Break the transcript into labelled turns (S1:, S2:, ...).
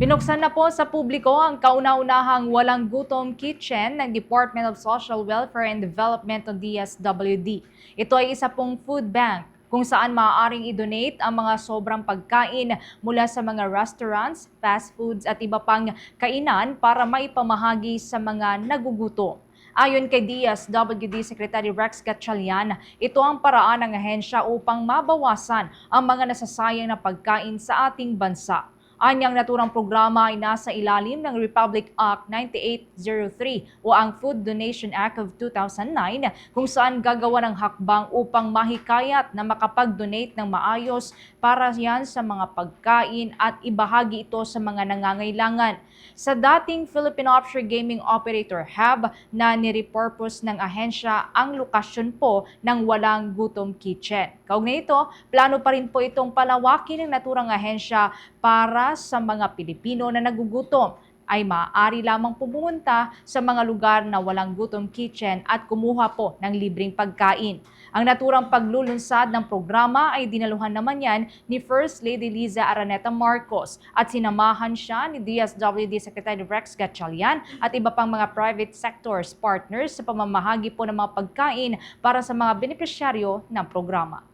S1: Binuksan na po sa publiko ang kauna-unahang walang gutom kitchen ng Department of Social Welfare and Development o DSWD. Ito ay isa pong food bank kung saan maaaring i-donate ang mga sobrang pagkain mula sa mga restaurants, fast foods at iba pang kainan para maipamahagi sa mga nagugutom. Ayon kay DSWD Secretary Rex Gatchalian, ito ang paraan ng ahensya upang mabawasan ang mga nasasayang na pagkain sa ating bansa. Anyang naturang programa ay nasa ilalim ng Republic Act 9803 o ang Food Donation Act of 2009 kung saan gagawa ng hakbang upang mahikayat na makapag-donate ng maayos para yan sa mga pagkain at ibahagi ito sa mga nangangailangan. Sa dating Philippine Offshore Gaming Operator Hub na nirepurpose ng ahensya ang lokasyon po ng Walang Gutom Kitchen. Kaugnay ito, plano pa rin po itong palawakin ng naturang ahensya para sa mga Pilipino na nagugutom ay maaari lamang pumunta sa mga lugar na walang gutom kitchen at kumuha po ng libreng pagkain. Ang naturang paglulunsad ng programa ay dinaluhan naman yan ni First Lady Liza Araneta Marcos at sinamahan siya ni DSWD Secretary Rex Gatchalian at iba pang mga private sectors partners sa pamamahagi po ng mga pagkain para sa mga benepisyaryo ng programa.